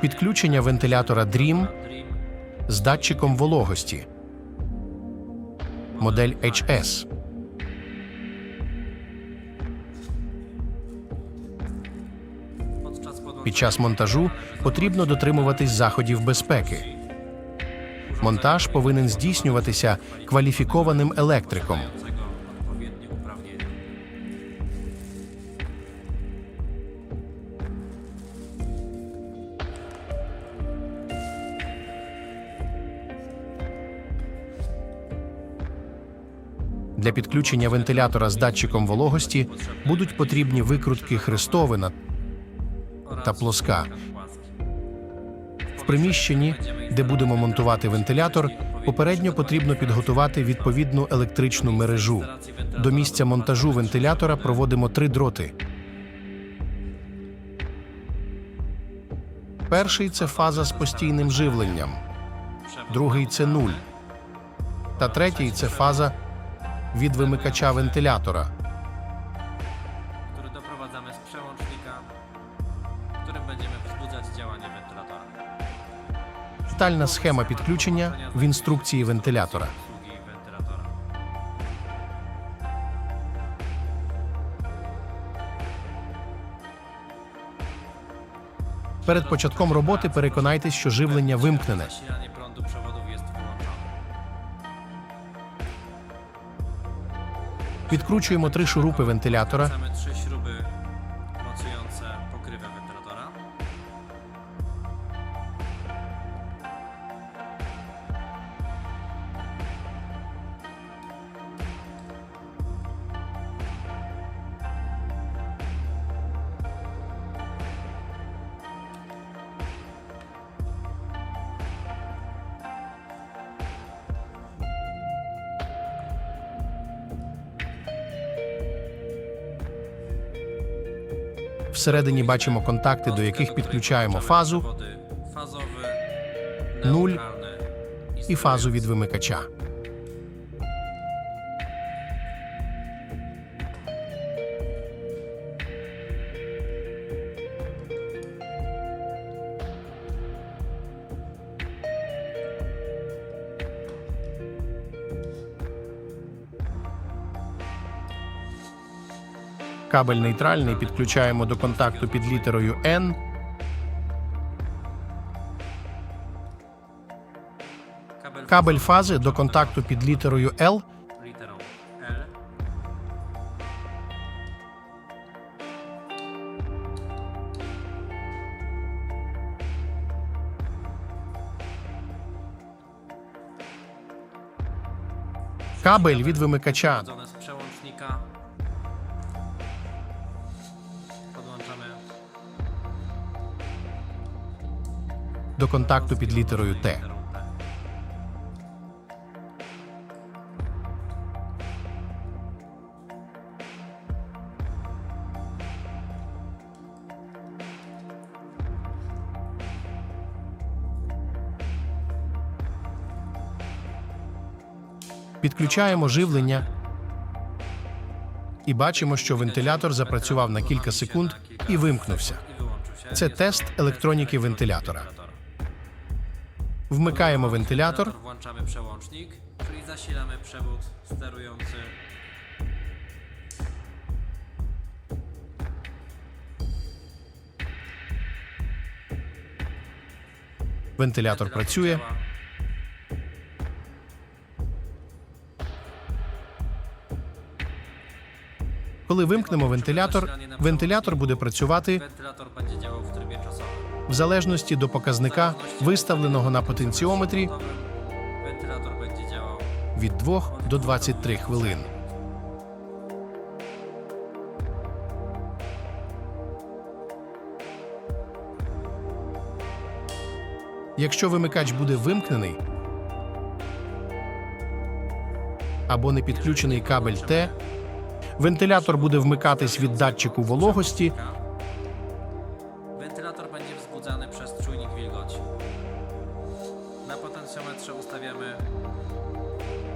Підключення вентилятора DREAM з датчиком вологості. Модель HS. Під час монтажу потрібно дотримуватись заходів безпеки. Монтаж повинен здійснюватися кваліфікованим електриком. Для підключення вентилятора з датчиком вологості будуть потрібні викрутки хрестовина та плоска. В приміщенні, де будемо монтувати вентилятор, попередньо потрібно підготувати відповідну електричну мережу. До місця монтажу вентилятора проводимо три дроти. Перший це фаза з постійним живленням, другий це нуль. Та третій це фаза від вимикача вентилятора. który doprowadzamy z przełącznika, którym będziemy wzbudzać działanie wentylatora. Детальна схема підключення в інструкції вентилятора. Перед початком роботи переконайтесь, що живлення вимкнене. Відкручуємо три шурупи вентилятора. Всередині бачимо контакти, до яких підключаємо фазу neutralny і фазу від вимикача. Кабель нейтральний підключаємо до контакту під літерою N. Кабель фази до контакту під літерою L. Кабель від вимикача до контакту під літерою Т. Підключаємо живлення і бачимо, що вентилятор запрацював на кілька секунд і вимкнувся. Це тест електроніки вентилятора. Вмикаємо вентилятор, Włączamy przełącznik, czyli zasilamy przewód sterujący вентилятор працює. Коли вимкнемо вентилятор, вентилятор буде працювати Wentylator będzie działał w trybie czasowym. В залежності до показника, виставленого на потенціометрі від 2 до 23 хвилин. Якщо вимикач буде вимкнений або не підключений кабель Т, вентилятор буде вмикатись від датчику вологості Wentylator będzie przez czujnik wilgoci. Na potencjometrze ustawiamy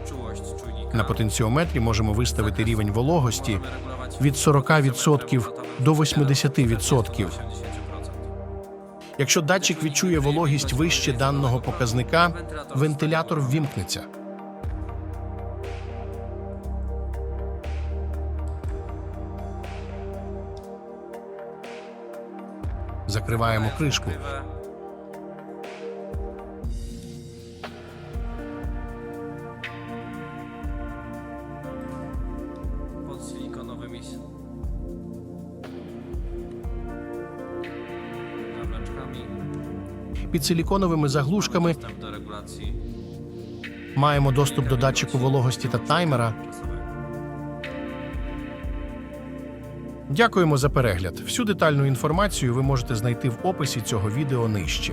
czułość czujnika. на потенціометрі можемо виставити рівень вологості Możemy regulować від 40% до 80%. 80%. Якщо датчик відчує вологість вище даного показника, вентилятор ввімкнеться. Закриваємо кришку. Під силіконовими заглушками маємо доступ до датчику вологості та таймера. Дякуємо за перегляд. Всю детальну інформацію ви можете знайти в описі цього відео нижче.